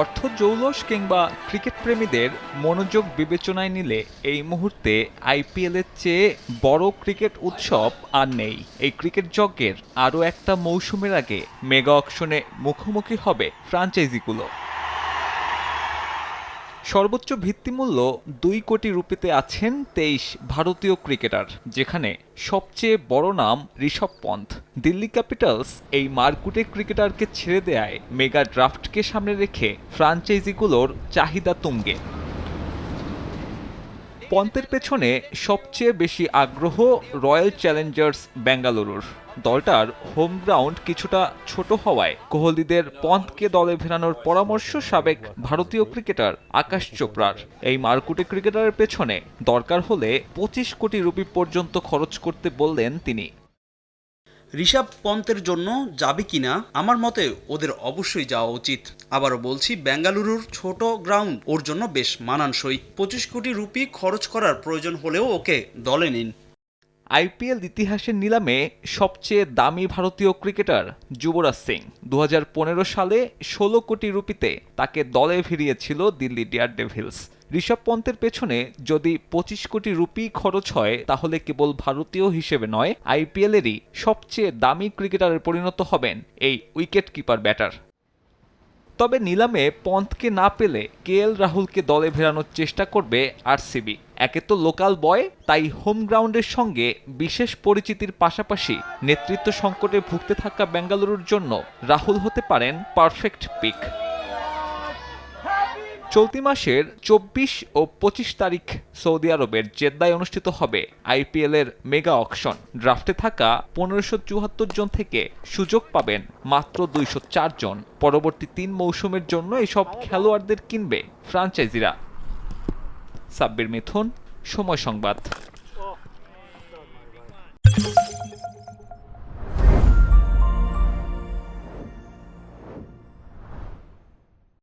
অর্থ জৌলস কিংবা ক্রিকেট প্রেমীদের মনোযোগ বিবেচনায় নিলে এই মুহূর্তে আইপিএলের চেয়ে বড় ক্রিকেট উৎসব আর নেই। এই ক্রিকেট যজ্ঞের আরও একটা মৌসুমের আগে মেগা অকশনে মুখোমুখি হবে ফ্রাঞ্চাইজিগুলো। সর্বোচ্চ ভিত্তিমূল্য দুই কোটি রুপিতে আছেন তেইশ ভারতীয় ক্রিকেটার, যেখানে সবচেয়ে বড় নাম ঋষভ পন্থ। দিল্লি ক্যাপিটালস এই মার্কুটে ক্রিকেটারকে ছেড়ে দেয় মেগা ড্রাফটকে সামনে রেখে ফ্রাঞ্চাইজিগুলোর চাহিদা তুঙ্গে। পন্থের পেছনে সবচেয়ে বেশি আগ্রহ রয়্যাল চ্যালেঞ্জার্স বেঙ্গালুরুর দলটার হোম গ্রাউন্ড কিছুটা ছোট হওয়ায় কোহলিদের পন্থকে দলে ফেরানোর পরামর্শ সাবেক ভারতীয় ক্রিকেটার আকাশ চোপড়ার। এই মারকুটে ক্রিকেটারের পেছনে দরকার হলে পঁচিশ কোটি রুপি পর্যন্ত খরচ করতে বললেন তিনি। ঋষভ পন্তের জন্য যাবে কিনা? আমার মতে ওদের অবশ্যই যাওয়া উচিত। আবারও বলছি, বেঙ্গালুরুর ছোট গ্রাউন্ড ওর জন্য বেশ মানানসই। পঁচিশ কোটি রুপি খরচ করার প্রয়োজন হলেও ওকে দলে নিন। আইপিএল ইতিহাসের নিলামে সবচেয়ে দামি ভারতীয় ক্রিকেটার যুবরাজ সিং। দু হাজার পনেরো সালে ষোলো কোটি রুপিতে তাকে দলে ফিরিয়েছিল দিল্লি ডিয়ার ডেভিলস ঋষভ পন্থের পেছনে যদি পঁচিশ কোটি রুপি খরচ হয়, তাহলে কেবল ভারতীয় হিসেবে নয় আইপিএলেরই সবচেয়ে দামি ক্রিকেটারে পরিণত হবেন এই উইকেট কিপার ব্যাটার। তবে নিলামে পন্থকে না পেলে কে এল রাহুলকে দলে ফেরানোর চেষ্টা করবে আরসিবি একে তো লোকাল বয়, তাই হোম গ্রাউন্ডের সঙ্গে বিশেষ পরিচিতির পাশাপাশি নেতৃত্ব সংকটে ভুগতে থাকা বেঙ্গালুরুর জন্য রাহুল হতে পারেন পারফেক্ট পিক। চলতি মাসের চব্বিশ ও পঁচিশ তারিখ সৌদি আরবের জেদ্দায় অনুষ্ঠিত হবে আইপিএল এর মেগা অকশন। ড্রাফটে থাকা পনেরোশো চুয়াত্তর জন থেকে সুযোগ পাবেন মাত্র দুইশো চার জন। পরবর্তী তিন মৌসুমের জন্য এসব খেলোয়াড়দের কিনবে ফ্রাঞ্চাইজিরা। সাব্বির মিথুন, সময় সংবাদ।